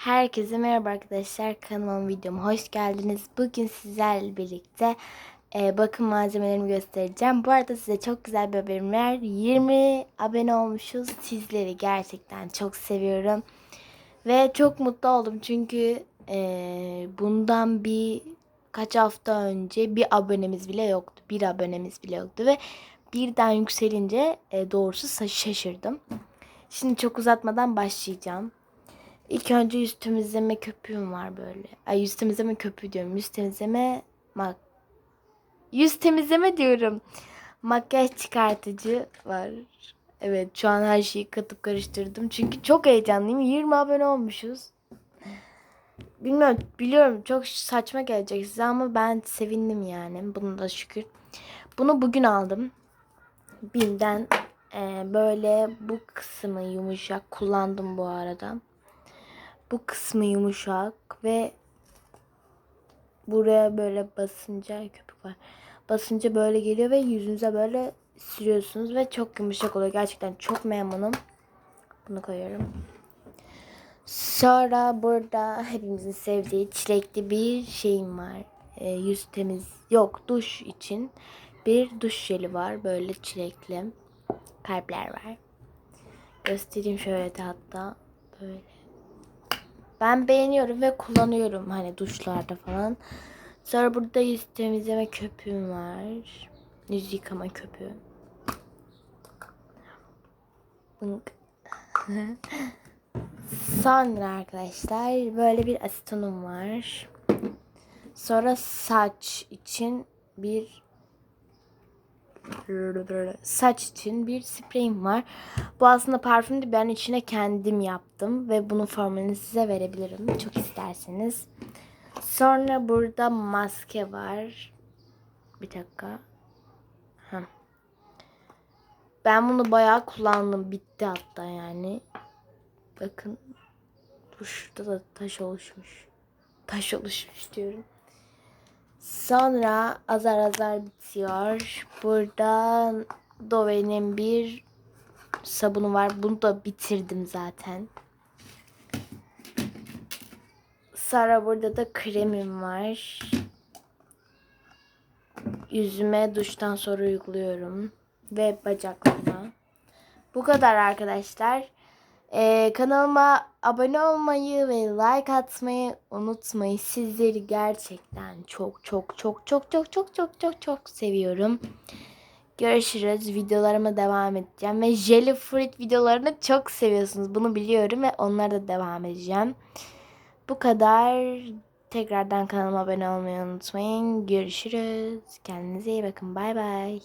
Herkese merhaba arkadaşlar. Kanalıma videoma hoş geldiniz. Bugün sizlerle birlikte e, bakım malzemelerimi göstereceğim. Bu arada size çok güzel bir haberim var. 20 abone olmuşuz. Sizleri gerçekten çok seviyorum. Ve çok mutlu oldum çünkü e, bundan bir kaç hafta önce bir abonemiz bile yoktu. Bir abonemiz bile yoktu ve birden yükselince e, doğrusu şaşırdım. Şimdi çok uzatmadan başlayacağım. İlk önce yüz temizleme köpüğüm var böyle. Ay yüz temizleme köpüğü diyorum. Yüz temizleme mak yüz temizleme diyorum. Makyaj çıkartıcı var. Evet şu an her şeyi katıp karıştırdım. Çünkü çok heyecanlıyım. 20 abone olmuşuz. Bilmiyorum biliyorum çok saçma gelecek size ama ben sevindim yani. Bunu da şükür. Bunu bugün aldım. Bim'den e, böyle bu kısmı yumuşak kullandım bu arada. Bu kısmı yumuşak ve buraya böyle basınca köpük var. Basınca böyle geliyor ve yüzünüze böyle sürüyorsunuz ve çok yumuşak oluyor. Gerçekten çok memnunum. Bunu koyuyorum. Sonra burada hepimizin sevdiği çilekli bir şeyim var. E, yüz temiz yok duş için bir duş jeli var böyle çilekli kalpler var. Göstereyim şöyle de hatta böyle. Ben beğeniyorum ve kullanıyorum hani duşlarda falan. Sonra burada yüz temizleme köpüğüm var. Yüz yıkama köpüğü. Sonra arkadaşlar böyle bir asitonum var. Sonra saç için bir saç için bir spreyim var. Bu aslında parfümdü. Ben içine kendim yaptım ve bunun formülünü size verebilirim. Çok isterseniz. Sonra burada maske var. Bir dakika. Heh. Ben bunu bayağı kullandım. Bitti hatta yani. Bakın. Şurada da taş oluşmuş. Taş oluşmuş diyorum. Sonra azar azar bitiyor. Burada Dove'nin bir sabunu var. Bunu da bitirdim zaten. Sonra burada da kremim var. Yüzüme duştan sonra uyguluyorum. Ve bacaklarıma. Bu kadar arkadaşlar. Ee, kanalıma abone olmayı ve like atmayı unutmayın. Sizleri gerçekten çok çok çok çok çok çok çok çok çok seviyorum. Görüşürüz. Videolarıma devam edeceğim. Ve Jelly Fruit videolarını çok seviyorsunuz. Bunu biliyorum ve onlara da devam edeceğim. Bu kadar. Tekrardan kanalıma abone olmayı unutmayın. Görüşürüz. Kendinize iyi bakın. Bay bay.